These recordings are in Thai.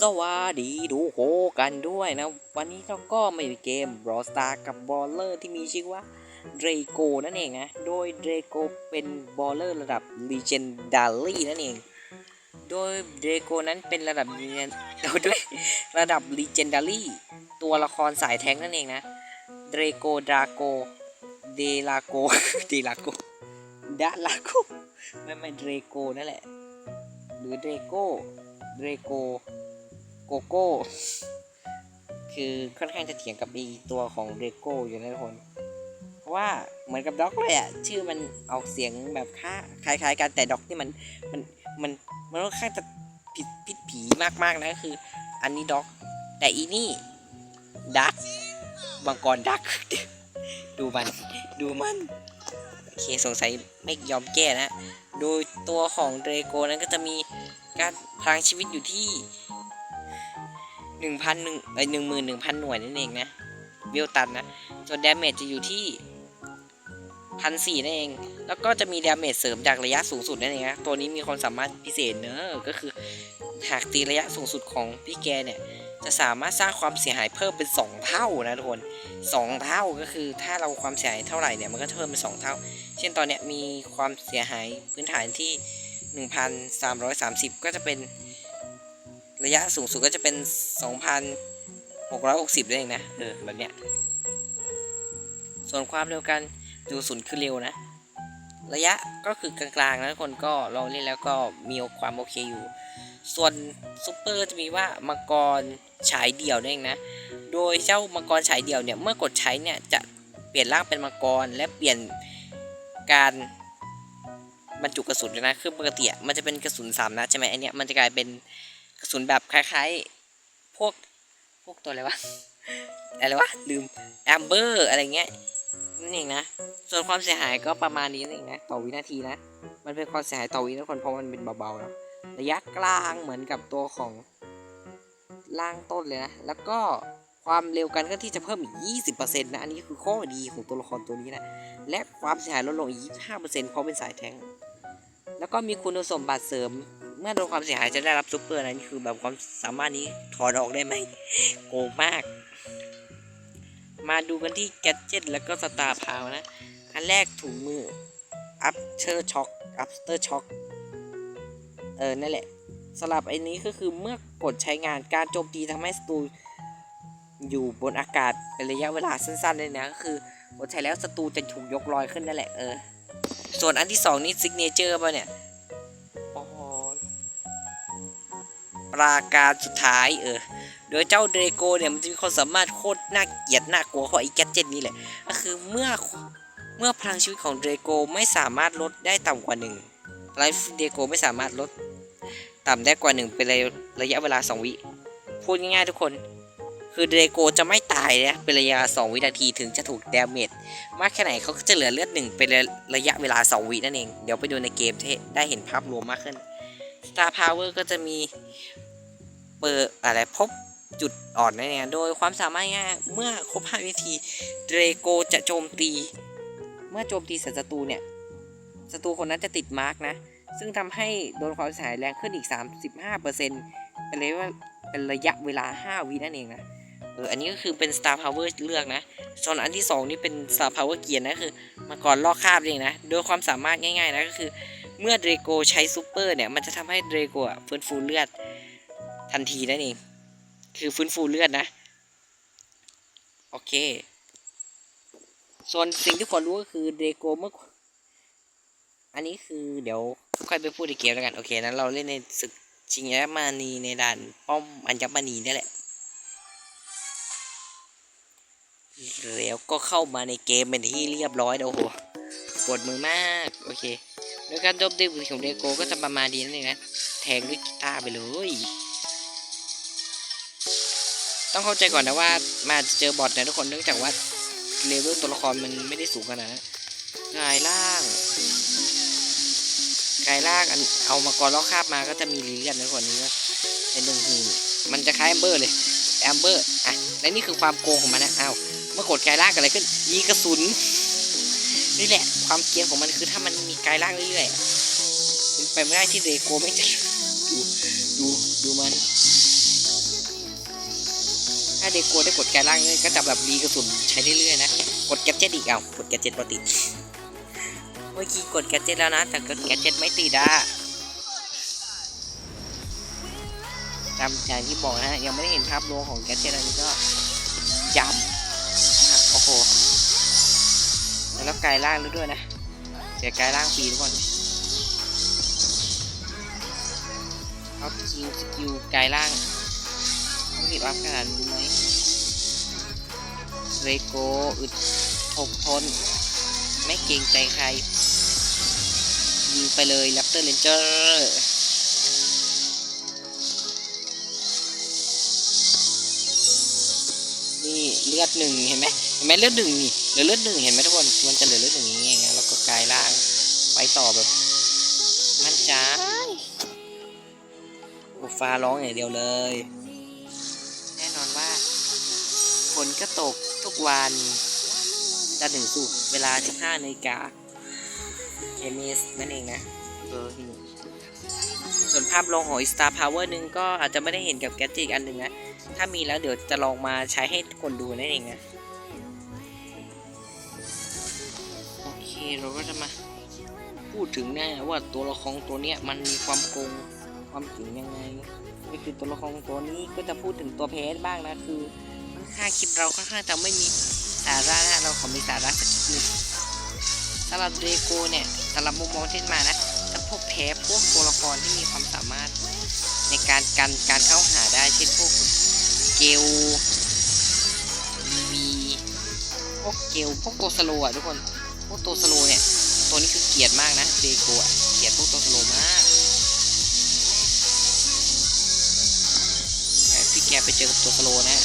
สวัสดีดูโหกันด้วยนะ วันนี้เราก็มาอยู่เกม Brawl Star กับบอลเลอร์ที่มีชื่อว่าเดรโกนั่นเองนะ โดยเดรโกเป็นบอลเลอร์ระดับ Legendary นั่นเอง โดยเดรโกนั้นเป็นระดับเอาด้วยระดับ Legendary ตัวละครสายแท้งนั่นเองนะเดรโกดราโกเดลาโกเดลาโกดาลาโกไม่ไม่เดรโกนั่นแหละ หรือเดรโก เรโกโกโก้คือค่อนข้างจะเถียงกับอีตัวของเรโกอยู่นะทุกคนเพราะว่าเหมือนกับด็อกเลยอะชื่อมันออกเสียงแบบค่าคล้ายๆกันแต่ด็อกนี่มันมันมันมันค่อนข้างจะผิดผิดผีมากๆนะก็คือ อันนี้ด็อก แต่อีนี่ดักบังกรดัก ดูมัน ดูมัน โอเค สงสัยไม่ยอมแก้นะ โดยตัวของเดรโกนั้นก็จะมีการพลังชีวิตอยู่ที่หนึ่งพันหนึ่งเอ้ยหนึ่งหมื่นหนึ่งพันหน่วยนั่นเองนะเวลตันนะส่วนดาเมจจะอยู่ที่พันสี่นั่นเอง แล้วก็จะมีดาเมจเสริมจากระยะสูงสุดนั่นเองนะตัวนี้มีความสามารถพิเศษเนอะก็คือหากตีระยะสูงสุดของพี่แกเนี่ย จะสามารถสร้างความเสียหายเพิ่มเป็น 2 เท่านะทุกคน 2 เท่าก็คือถ้าเราความเสียหายเท่าไหร่เนี่ยมันก็เพิ่มเป็น 2 เท่า เช่นตอนเนี้ยมีความเสียหายพื้นฐานที่ 1,330 ก็จะเป็นระยะสูงสุดก็จะเป็น 2,660นั่นเองนะเออแบบเนี้ยส่วนความเร็วกันดูศูนย์คือเร็วนะ ระยะก็คือกลางๆนะทุกคนก็ลองเล่นแล้วก็มีความโอเคอยู่ ส่วนซูเปอร์จะมีว่ามังกรฉายเดี่ยวนั่นเองนะ โดยเจ้ามังกรฉายเดี่ยวเนี่ยเมื่อกดใช้เนี่ยจะเปลี่ยนร่างเป็นมังกรและเปลี่ยนการบรรจุกระสุนนะคือปกติมันจะเป็นกระสุนสามนัดใช่ไหมอันเนี้ยมันจะกลายเป็นกระสุนแบบคล้ายๆพวกพวกตัวอะไรวะอะไรวะลืมแอมเบอร์อะไรเงี้ยนั่นเองนะ ส่วนความเสียหายก็ประมาณนี้นั่นเองนะต่อวินาทีนะ มันเป็นความเสียหายต่อวินะทุกคนเพราะมันเป็นเบาๆเนาะ ระยะกลางเหมือนกับตัวของล่างต้นเลยนะ แล้วก็ความเร็วกันก็ที่จะเพิ่มอีก 20%นะ อันนี้คือข้อดีของตัวละครตัวนี้นะ และความเสียหายลดลงอีก 25%เพราะเป็นสายแทง แล้วก็มีคุณสมบัติเสริม เมื่อโดนความเสียหายจะได้รับซุปเปอร์นะนี่คือแบบความสามารถนี้ถอดออกได้ไหมโกงมาก มาดูกันที่แกจ็ตแล้วก็สตาร์พาวนะ อันแรกถุงมืออัพเชอร์ช็อคอัพเตอร์ช็อค เออนั่นแหละสลับไอ้นี้ก็คือเมื่อกดใช้งานการโจมตีทำให้ศัตรูอยู่บนอากาศเป็นระยะเวลาสั้นๆเลยนะก็คือกดใช้แล้วศัตรูจะถูกยกลอยขึ้นนั่นแหละเออส่วนอันที่สองนี่ซิกเนเจอร์ป่ะเนี่ยปราการสุดท้ายเออ โดยเจ้าเดรโกเนี่ยมันจะมีความสามารถโคตรน่าเกลียดน่ากลัวของไอ้แกดเจ็ตนี้แหละ ก็คือเมื่อเมื่อพลังชีวิตของเดรโกไม่สามารถลดได้ต่ำกว่าหนึ่งไลฟ์เดรโกไม่สามารถลด ต่ำได้กว่าหนึ่งเป็นระยะระยะเวลา 2 วิ พูดง่ายๆทุกคน คือเดรโกจะไม่ตายนะเป็นระยะ 2 วินาทีถึงจะถูกดาเมจมากแค่ไหนเขาก็จะเหลือเลือดหนึ่งเป็นระยะเวลา 2 วินั่นเอง เดี๋ยวไปดูในเกมได้เห็นภาพรวมมากขึ้น Star Power ก็จะมีเปิดอะไรพบจุดอ่อนนั่นเองโดยความสามารถง่ายเมื่อครบ5วินาทีเดรโกจะโจมตี เมื่อโจมตีใส่ศัตรูเนี่ยศัตรูคนนั้นจะติดมาร์กนะ ซึ่งทำให้โดนความเสียหายแรงขึ้นอีก 35%เป็นเลยว่าเป็นระยะเวลา 5 วินั่นเองนะเอออันนี้ก็คือเป็น Star Power เลือกนะส่วนอันที่ 2 นี่เป็น Star Power เกียร์นะคือมาก่อนลอกคาบเองนะ โดยความสามารถง่ายๆนะก็คือ เมื่อเดรโกใช้ซูเปอร์เนี่ยมันจะทำให้เดรโกอะฟื้นฟูเลือดทันทีนั่นเองคือฟื้นฟูเลือดนะ โอเค ส่วนสิ่งที่ควรรู้ก็คือเดรโกเมื่อ อันนี้คือเดี๋ยว ค่อยไปพูดในเกมแล้วกัน โอเค นั้นเราเล่นในศึกชิงแยมานีในด่านป้อมอัญมณีนี่แหละ แล้วก็เข้ามาในเกมเป็นที่เรียบร้อยแล้วโอ้โหปวดมือมาก โอเคโดยการโจมตีของเดโกก็จะประมาณนี้นั่นเองนะ แทงด้วยกีตาร์ไปเลย ต้องเข้าใจก่อนนะว่ามาเจอบอทนะทุกคน เนื่องจากว่าเลเวลตัวละครมันไม่ได้สูงขนาดนั้นกายล่าง กายล่างอันเอามากรล้อคาบมาก็จะมีลีเลียนในคนนี้นะเป็นหนึ่งหืมันจะคล้ายแอมเบอร์เลยแอมเบอร์อะและนี่คือความโกงของมันนะเอ้าเมื่อกดกายล่างเกิดอะไรขึ้นยิงกระสุนนี่แหละ ความเกรียนของมันคือถ้ามันมีกายล่างเรื่อยๆอะเป็นไปไม่ได้ที่เดโกไม่จะดูดูดูมัน ถ้าเดโกได้กดแกนล่างเนี่ยก็จะแบบรีกระสุนใช้เรื่อยๆนะกดแกดเจ็ตอีกเอากดแกดเจ็ตปกติ มื่อกี้กดแกดเจ็ตแล้วนะ แต่กดแกดเจ็ตไม่ติดอะจำอย่างที่บอกนะฮะยังไม่ได้เห็นภาพรวมของแกดเจ็ตอันนี้ก็ยำนะโอ้โหแล้วกายร่างแล้วด้วยนะเสียกายร่างฟรีทุกคนเอาสกิลสกิลกายร่างต้องรีบอัพขนาดนี้ไหมเรโกอึดทกทน ไม่เกรงใจใคร ยิงไปเลยแรปเตอร์เลนเจอร์นี่เลือดหนึ่งเห็นไหมเห็นไหมเลือดหนึ่งนี่เหลือเลือดหนึ่งเห็นไหมทุกคนมันจะเหลือเลือดหนึ่งอย่างเงี้ยแล้วก็กลายร่างไปต่อแบบมั่นใจโอ้ฟ้าร้องอย่างเดียวเลย แน่นอนว่าฝนก็ตกทุกวัน จันทร์ถึงศุกร์เวลา 15นาฬิกาเคมิสนั่นเองนะเออนี่ส่วนภาพลงของ Star Power หนึ่งก็อาจจะไม่ได้เห็นกับแกจิกอันหนึ่งนะ ถ้ามีแล้วเดี๋ยวจะลองมาใช้ให้คนดูนั่นเองนะโอเคเราก็จะมาพูดถึงแน่ว่าตัวละครตัวเนี้ยมันมีความโกงความจริงยังไงก็คือตัวละครตัวนี้ก็จะพูดถึงตัวเพจบ้างนะคือค่อนข้าคลิปเราค่อนข้างจะไม่มี สาระนะเราขอมีสาระสักนิดสำหรับเดโกเนี่ยสำหรับมุมมองที่มานะจะพบแพ้พวกตัวละครที่มีความสามารถ ในการกันการเข้าหาได้เช่นพวกเกลวีพวกเกลพวกตัวสโลว์อะทุกคนพวกตัวสโลเนี่ยตัวนี้คือเกลียดมากนะเดโกะเกลียดพวกตัวสโลมากให้พี่แกไปเจอกับตัวสโลนะ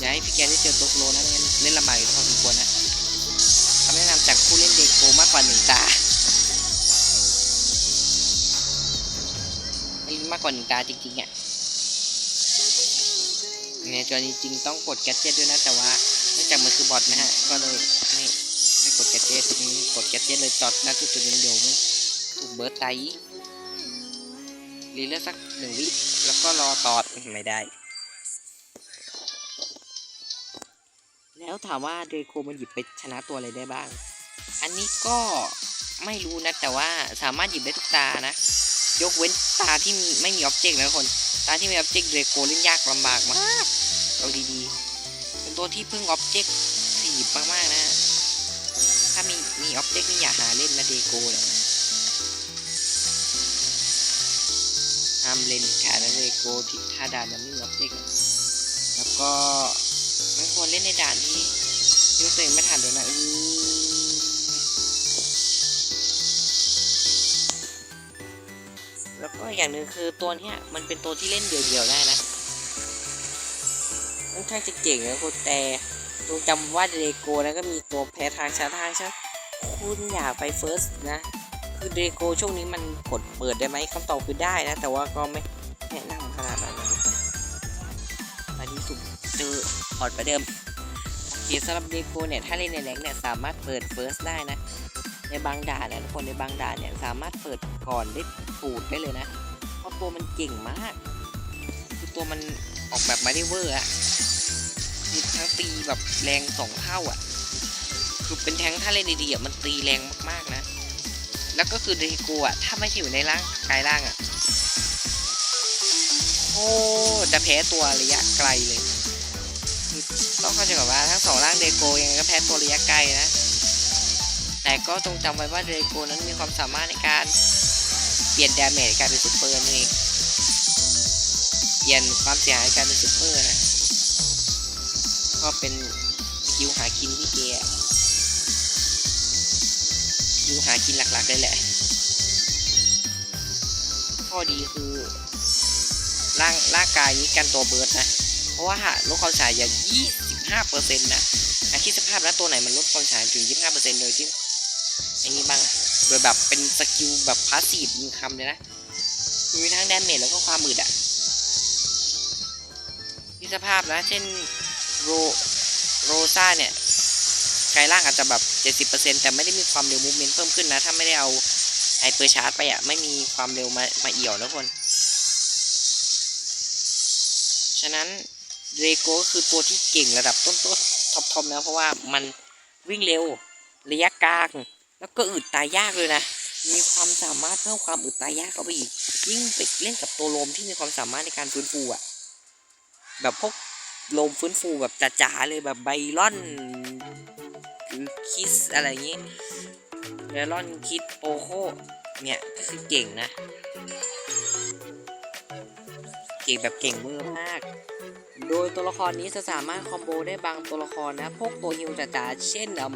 อย่าให้พี่แกได้เจอตัวสโลนะไม่งั้นเล่นลำบากอยู่พอสมควรนะคำแนะนำจากผู้เล่นเด็กโกมากกว่าหนึ่งตาเล่นมากกว่าหนึ่งตาจริงๆอะในจอจริงๆต้องกดแกดเจ็ตด้วยนะแต่ว่าเนื่องจากมันคือบอทนะฮะก็เลยไม่ไม่กดแกดเจ็ตนี่กดแกดเจ็ตเลยจอดณจุดจุดๆนี้เดี๋ยวมันถูกเบิร์ดไตรีเลอร์สักหนึ่งวิแล้วก็รอตอดไม่ได้ แล้วถามว่าเดโคมันหยิบไปชนะตัวอะไรได้บ้าง อันนี้ก็ไม่รู้นะ แต่ว่าสามารถหยิบได้ทุกตานะ ยกเว้นตาที่มีไม่มีออบเจกต์นะทุกคนตาที่มีออบเจกต์เดโคเล่นยากลำบากมากเอาดีๆเป็นตัวที่พึ่งออบเจกต์สี่มากๆนะ ถ้ามีมีออบเจกต์นี่อย่าหาเล่นนะเดโกเนี่ยห้ามเล่นขาดนะเดโกที่ถ้าด่านมันไม่มีออบเจกต์แล้วก็ ไม่ควรเล่นในด่านที่ยกตัวเองไม่ทันเลยวนะอือแล้วก็อย่างหนึ่งคือตัวเนี้ยมันเป็นตัวที่เล่นเดี่ยวๆได้นะค่อนข้างจะเก่งนะคุณแต่จงจำว่าเดโกนะก็มีตัวแพ้ทางชาทางใช่ไหมคุณอย่าไปเฟิร์สนะ คือเดโกช่วงนี้มันกดเปิดได้ไหมคำตอบคือได้นะ แต่ว่าก็ไม่ ดเจอพอร์ตประเดิมโอสำหรับเดโกเนี่ยถ้าเล่นในแรงเนี่ยสามารถเปิดเฟิร์สได้นะ ในบางด่านนะทุกคนในบางด่านเนี่ยสามารถเปิดก่อนได้ปูดได้เลยนะ เพราะตัวมันเก่งมากคือตัวมันออกแบบมาได้เวอร์อะคือทั้งตีแบบแรงสองเท่าอะคือเป็นแทงถ้าเล่นดีๆอะมันตีแรงมากๆนะ แล้วก็คือเดโกอะถ้าไม่อยู่ในร่างกายร่างอะโอ้จะแพ้ตัวระยะไกลเลย ต้องเข้าใจก่อนว่าทั้งสองร่างเดโกยังไงก็แพ้ตัวระยะไกลนะ แต่ก็จงจำไว้ว่าเดโกนั้นมีความสามารถในการเปลี่ยนดาเมจกลายเป็นซูเปอร์นั่เปลี่ยนความเสียหายกลายเป็นซูเปอร์นะ ก็เป็นสกิลหากินที่เกะสกิลหากินหลักๆเลยแหละ ข้อดีคือร่างร่างกายนี้กันตัวเบิร์ดนะ เพราะว่าลดความฉายอย่าง 25%นะอาคิดสภาพแล้วตัวไหนมันลดความฉายถึง 25%โดยที่ไอ้นี้บ้างโดยแบบเป็นสกิลแบบพาสซีฟยิงคำเลยนะ มีทั้งแดนเมจแล้วก็ความมืดอะคิดสภาพนะ เช่นโรโรซ่าเนี่ยกายร่างอาจจะแบบ 70%แต่ไม่ได้มีความเร็วมูฟเมนต์เพิ่มขึ้นนะ ถ้าไม่ได้เอาไฮเปอร์ชาร์จไปอะไม่มีความเร็วมามาเอี่ยวนะคน ฉะนั้น เรโกก็คือตัวที่เก่งระดับต้นๆท็อปๆนะเพราะว่ามันวิ่งเร็วระยะกลาง แล้วก็อึดตายยากเลยนะ มีความสามารถเพิ่มความอึดตายยากเข้าไปอีก ยิ่งไปเล่นกับตัวโลมที่มีความสามารถในการฟื้นฟูอะแบบพวกโลมฟื้นฟูแบบจ๋าๆเลยแบบไบรอนคิสอะไรอย่างงี้ไบรอนคิดโอโคเนี่ยก็คือเก่งนะ เก่งแบบเก่งเวอมาก โดยตัวละครนี้จะสามารถคอมโบได้บางตัวละครนะ พวกตัวฮิวจ๋าๆเช่นอืม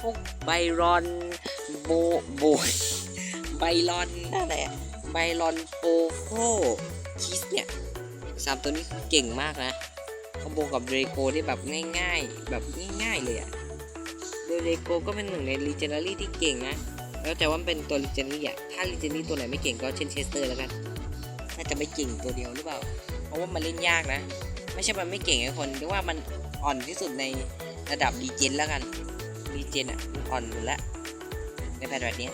พวกไบรอนโบโบไบรอนอะไรอะไบรอนโปโคคิสเนี่ยสามตัวนี้คือเก่งมากนะคอมโบกับเรโกได้แบบง่ายๆ แบบง่ายๆเลยอะโดยเรโกก็เป็นหนึ่งในลีเจนดารี่ที่เก่งนะแล้วแต่ว่ามันเป็นตัวลีเจนดารี่อะถ้าลีเจนดารี่ตัวไหนไม่เก่งก็เช่นเชสเตอร์แล้วกันน่าจะไม่เก่งตัวเดียวหรือเปล่า เพราะว่ามันเล่นยากนะ ไม่ใช่มันไม่เก่งไอ้คนเรียกว่ามันอ่อนที่สุดในระดับดีเจนแล้วกันดีเจนอะอ่อนหมดแล้วในแพทแบบนี้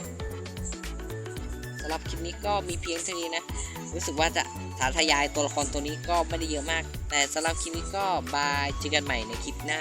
สำหรับคลิปนี้ก็มีเพียงเท่านี้นะ รู้สึกว่าจะสาธยายตัวละครตัวนี้ก็ไม่ได้เยอะมาก แต่สำหรับคลิปนี้ก็บายเจอกันใหม่ในคลิปหน้า